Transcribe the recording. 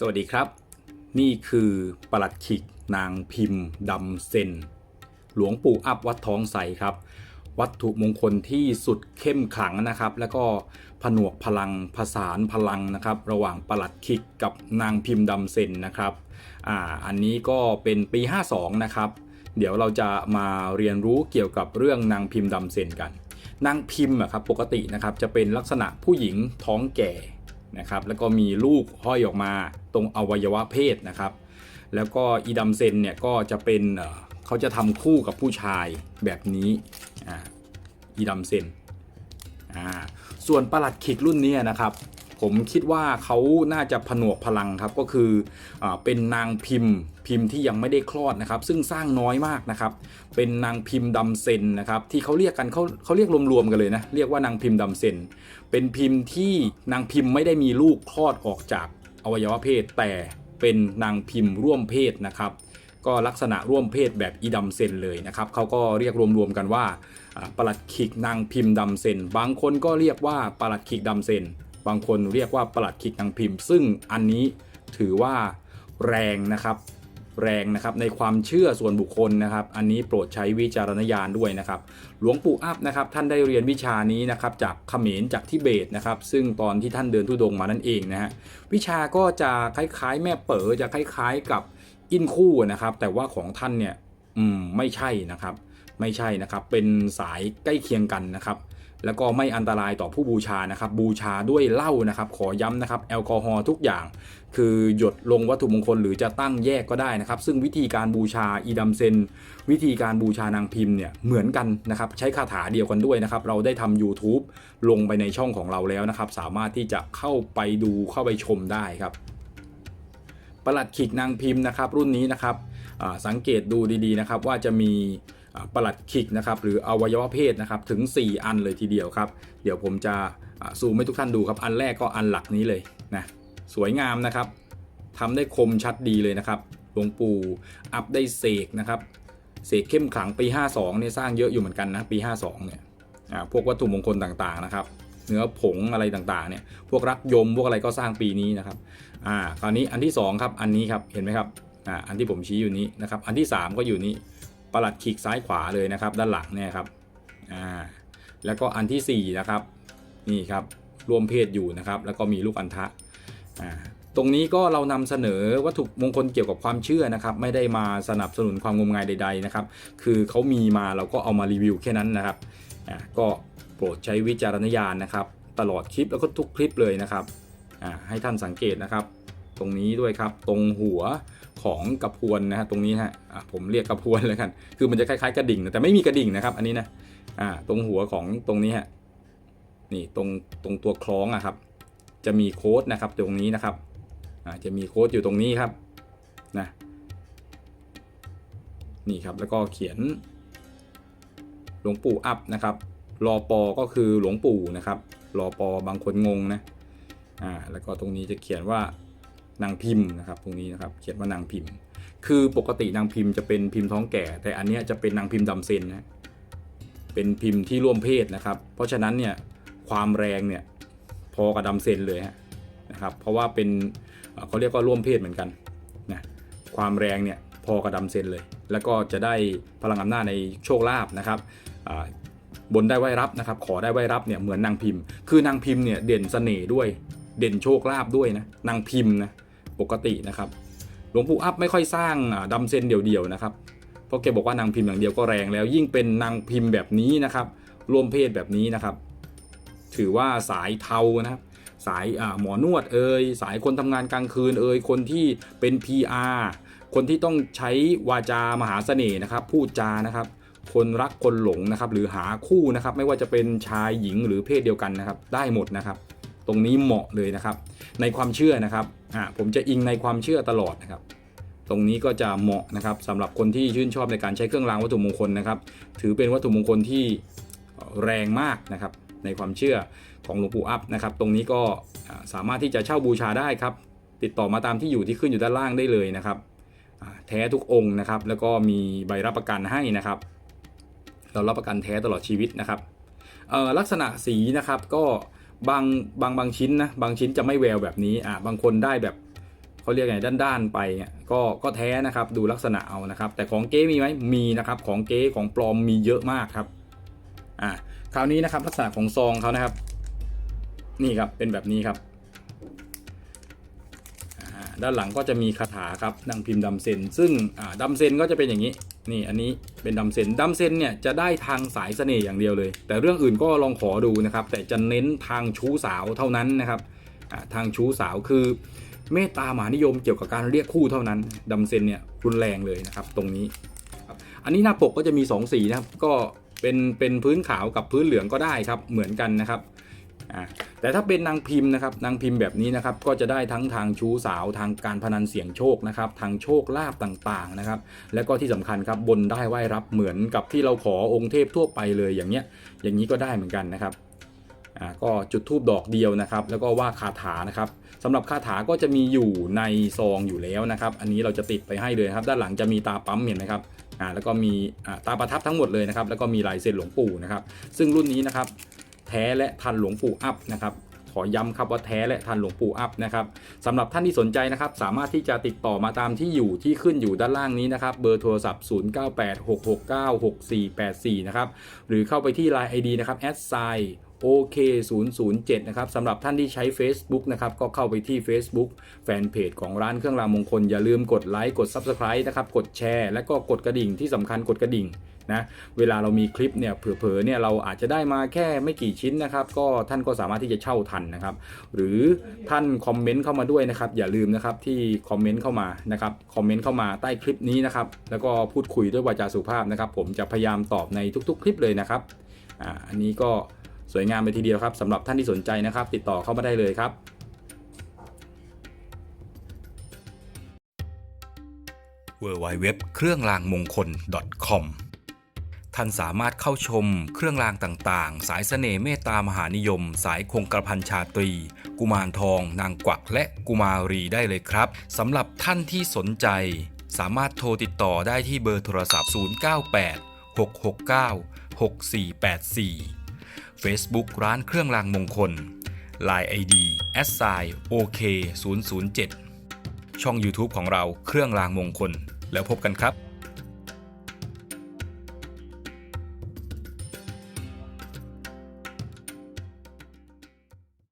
สวัสดีครับ นี่คือประหลัดขิกนางพิมพ์ดำเซนหลวงปู่อัพวัดท้องใสครับ วัตถุมงคลที่สุดเข้มขลังนะครับ แล้วก็ผนวกพลังผสานพลังนะครับ ระหว่างประหลัดขิกกับนางพิมพ์ดำเซนนะครับอ่าอันนี้ก็เป็นปี 52 นะครับ เดี๋ยวเราจะมาเรียนรู้เกี่ยวกับเรื่องนางพิมพ์ดำเซนกัน นางพิมพ์อะครับปกตินะครับจะเป็นลักษณะผู้หญิงท้องแก่ นะครับแล้วก็มีลูกห้อยออกมาตรงอวัยวะเพศนะครับ แล้วก็อีดัมเซนเนี่ยก็จะเป็นเขาจะทำคู่กับผู้ชายแบบนี้อ่าอีดัมเซนอ่าส่วนประหลัดขิกรุ่นนี้นะครับ ผมคิดว่าเขาน่าจะผนวกพลังครับก็คืออเป็นนางพิมพ์ พิมพ์ที่ยังไม่ได้คลอดนะครับ ซึ่งสร้างน้อยมากนะครับ เป็นนางพิมพ์ดำเซนนะครับ ที่เขาเรียกกันเขาเขาเรียกรวมๆกันเลยนะเรียกว่านางพิมพ์ดำเซนเป็นพิมพ์ที่นางพิมพ์ไม่ได้มีลูกคลอดออกจากอวัยวะเพศ แต่เป็นนางพิมพ์ร่วมเพศนะครับ ก็ลักษณะร่วมเพศแบบอีดำเซนเลยนะครับเขาก็เรียกรวมๆกันว่าประหลัดขิกนางพิมพ์ดำเซนบางคนก็เรียกว่าประหลัดขิกดำเซน บางคนเรียกว่าประหลัดขิกนางพิมพ์ ซึ่งอันนี้ถือว่าแรงนะครับแรงนะครับในความเชื่อส่วนบุคคลนะครับ อันนี้โปรดใช้วิจารณญาณด้วยนะครับ หลวงปู่อัพนะครับท่านได้เรียนวิชานี้นะครับจากเขมรจากทิเบตนะครับซึ่งตอนที่ท่านเดินทุดงค์มานั่นเองนะฮะวิชาก็จะคล้ายๆ แม่เป๋อจะคล้ายๆกับอินคู่นะครับ แต่ว่าของท่านเนี่ยอืมไม่ใช่นะครับ ไม่ใช่นะครับเป็นสายใกล้เคียงกันนะครับ แล้วก็ไม่อันตรายต่อผู้บูชานะครับ บูชาด้วยเหล้านะครับ ขอย้ำนะครับ แอลกอฮอล์ทุกอย่าง คือหยดลงวัตถุมงคลหรือจะตั้งแยกก็ได้นะครับ ซึ่งวิธีการบูชาอีดัมเซน วิธีการบูชานางพิมพ์เนี่ยเหมือนกันนะครับ ใช้คาถาเดียวกันด้วยนะครับ เราได้ทำ YouTube ลงไปในช่องของเราแล้วนะครับ สามารถที่จะเข้าไปดูเข้าไปชมได้ครับประหลัดขิกนางพิมพ์นะครับ รุ่นนี้นะครับสังเกตดูดีๆนะครับว่าจะมี ประหลัดขิกนะครับหรืออวัยวะเพศนะครับถึง 4 อันเลยทีเดียวครับ เดี๋ยวผมจะอ่าซูมให้ทุกท่านดูครับ อันแรกก็อันหลักนี้เลยนะสวยงามนะครับทำได้คมชัดดีเลยนะครับหลวงปู่อัพได้เสกนะครับเสกเข้มขลังปี 52เนี่ยสร้างเยอะอยู่เหมือนกันนะปี 52เนี่ยพวกวัตถุมงคลต่างๆนะครับเนื้อผงอะไรต่างๆเนี่ยพวกรักยมพวกอะไรก็สร้างปีนี้นะครับอ่าคราวนี้อันที่สองครับอันนี้ครับเห็นไหมครับอ่าอันที่ผมชี้อยู่นี้นะครับอันที่สามก็อยู่นี้ ประหลัดขีกซ้ายขวาเลยนะครับ ด้านหลังเนี่ยครับอ่าแล้วก็อันที่สี่นะครับนี่ครับรวมเพศอยู่นะครับ แล้วก็มีลูกอัณฑะอ่าตรงนี้ก็เรานำเสนอวัตถุมงคลเกี่ยวกับความเชื่อนะครับ ไม่ได้มาสนับสนุนความงมงายใด ๆนะครับ คือเขามีมาเราก็เอามารีวิวแค่นั้นนะครับอ่าก็โปรดใช้วิจารณญาณนะครับ ตลอดคลิปแล้วก็ทุกคลิปเลยนะครับอ่าให้ท่านสังเกตนะครับ ตรงนี้ด้วยครับ ตรงหัวของกระพวนนะฮะตรงนี้ฮะผมเรียกกระพวนเลยกัน คือมันจะคล้ายๆกระดิ่งนะแต่ไม่มีกระดิ่งนะครับ อันนี้นะอ่าตรงหัวของตรงนี้ฮะนี่ตรงตรงตัวคล้องอะครับ จะมีโค้ดนะครับตรงนี้นะครับอ่าจะมีโค้ดอยู่ตรงนี้ครับนะนี่ครับแล้วก็เขียน หลวงปู่อัพนะครับรอปอก็คือหลวงปู่นะครับรอปอบางคนงงนะอ่าแล้วก็ตรงนี้จะเขียนว่า นางพิมพ์นะครับตรงนี้นะครับเขียนว่านางพิมพ์ คือปกตินางพิมพ์จะเป็นพิมพ์ท้องแก่ แต่อันนี้จะเป็นนางพิมพ์ดำเซนนะเป็นพิมพ์ที่ร่วมเพศนะครับ เพราะฉะนั้นเนี่ยความแรงเนี่ยพอกับดำเซนเลยนะครับเพราะว่าเป็นเขาเรียกว่าร่วมเพศเหมือนกันนะความแรงเนี่ยพอกระดำเซนเลย แล้วก็จะได้พลังอำนาจในโชคลาภนะครับอ่าบนได้ไหวรับนะครับ ขอได้ไหวรับเนี่ยเหมือนนางพิมพ์ คือนางพิมพ์เนี่ยเด่นเสน่ห์ด้วย เด่นโชคลาภด้วยนะนางพิมพ์นะ ปกตินะครับหลวงปู่อัพไม่ค่อยสร้างอ่าดำเซนเดี่ยวๆนะครับเพราะแกบอกว่านางพิมพ์อย่างเดียวก็แรงแล้ว ยิ่งเป็นนางพิมพ์แบบนี้นะครับรวมเพศแบบนี้นะครับ ถือว่าสายเทานะครับสายหมอนวดเอ่ยสายคนทำงานกลางคืนเอ่ยคนที่เป็น PR คนที่ต้องใช้วาจามหาเสน่ห์นะครับ พูดจานะครับ คนรักคนหลงนะครับ หรือหาคู่นะครับ ไม่ว่าจะเป็นชายหญิงหรือเพศเดียวกันนะครับ ได้หมดนะครับ ตรงนี้เหมาะเลยนะครับ ในความเชื่อนะครับอ่าผมจะอิงในความเชื่อตลอดนะครับ ตรงนี้ก็จะเหมาะนะครับสำหรับคนที่ชื่นชอบในการใช้เครื่องรางวัตถุมงคลนะครับ ถือเป็นวัตถุมงคลที่แรงมากนะครับ ในความเชื่อของหลวงปู่อัพนะครับ ตรงนี้ก็สามารถที่จะเช่าบูชาได้ครับ ติดต่อมาตามที่อยู่ที่ขึ้นอยู่ด้านล่างได้เลยนะครับแท้ทุกองค์นะครับ แล้วก็มีใบรับประกันให้นะครับ เรารับประกันแท้ตลอดชีวิตนะครับลักษณะสีนะครับก็ บางบางบางชิ้นนะบางชิ้นจะไม่แววแบบนี้อ่าบางคนได้แบบเขาเรียกไงด้านๆไปเนี่ยก็ก็แท้นะครับดูลักษณะเอานะครับ แต่ของเก๊มีไหมมีนะครับของเก๊ของปลอมมีเยอะมากครับอ่าคราวนี้นะครับลักษณะของซองเขานะครับ นี่ครับเป็นแบบนี้ครับ ด้านหลังก็จะมีคาถาครับนางพิมพ์ดำเซนซึ่งอ่าดำเซนก็จะเป็นอย่างนี้นี่อันนี้เป็นดำเซนดำเซนเนี่ยจะได้ทางสายเสน่ห์อย่างเดียวเลย แต่เรื่องอื่นก็ลองขอดูนะครับ แต่จะเน้นทางชู้สาวเท่านั้นนะครับทางชู้สาวคือเมตตามหานิยมเกี่ยวกับการเรียกคู่เท่านั้นดำเซนเนี่ยรุนแรงเลยนะครับตรงนี้อันนี้หน้าปกก็จะมี 2 สีนะครับก็เป็นเป็นพื้นขาวกับพื้นเหลืองก็ได้ครับเหมือนกันนะครับ อ่าแต่ถ้าเป็นนางพิมพ์นะครับนางพิมพ์แบบนี้นะครับก็จะได้ทั้งทางชู้สาวทางการพนันเสี่ยงโชคนะครับทางโชคลาภต่างๆนะครับแล้วก็ที่สำคัญครับบนได้ไหว้รับเหมือนกับที่เราขอองค์เทพทั่วไปเลยอย่างเงี้ยอย่างนี้ก็ได้เหมือนกันนะครับอ่าก็จุดทูบดอกเดียวนะครับ แล้วก็ว่าคาถานะครับสำหรับคาถาก็จะมีอยู่ในซองอยู่แล้วนะครับ อันนี้เราจะติดไปให้เลยครับ ด้านหลังจะมีตาปั๊มเห็นไหมครับอ่าแล้วก็มีอ่าตาประทับทั้งหมดเลยนะครับ แล้วก็มีลายเซ็นหลวงปู่นะครับ ซึ่งรุ่นนี้นะครับ แท้และทันหลวงปู่อัพนะครับขอย้ำครับว่าแท้และทันหลวงปู่อัพนะครับสำหรับท่านที่สนใจนะครับ สามารถที่จะติดต่อมาตามที่อยู่ที่ขึ้นอยู่ด้านล่างนี้นะครับ เบอร์โทรศัพท์ 0986696484 นะครับ หรือเข้าไปที่ Line ID นะครับแอดไซ OK007 นะครับสำหรับท่านที่ใช้ Facebook นะครับก็เข้าไปที่ Facebook แฟนเพจของร้านเครื่องรางมงคล อย่าลืมกดไลค์กด Subscribe นะครับกดแชร์ และก็กดกระดิ่งที่สำคัญกดกระดิ่งนะเวลาเรามีคลิปเนี่ยเผลอๆเนี่ยเราอาจจะได้มาแค่ไม่กี่ชิ้นนะครับ ก็ท่านก็สามารถที่จะเช่าทันนะครับ หรือท่านคอมเมนต์เข้ามาด้วยนะครับ อย่าลืมนะครับที่คอมเมนต์เข้ามานะครับคอมเมนต์เข้ามาใต้คลิปนี้นะครับแล้วก็พูดคุยด้วยวาจาสุภาพนะครับ ผมจะพยายามตอบในทุกๆ คลิปเลยนะครับอ่าอันนี้ก็ สวยงามไปทีเดียวครับสำหรับท่านที่สนใจนะครับ ติดต่อเข้ามาได้เลยครับ w w w เว็บเครื่องรางมงคล .com ท่านสามารถเข้าชมเครื่องรางต่างๆ สายเสน่ห์เมตตามหานิยม สายคงกระพันชาตรี กุมารทอง นางกวักและกุมารีได้เลยครับสำหรับท่านที่สนใจ สามารถโทรติดต่อได้ที่เบอร์โทรศัพท์ 098 669 6484 Facebook ร้านเครื่องรางมงคล Line ID s i OK 007ช่อง YouTube ของเราเครื่องรางมงคล แล้วพบกันครับ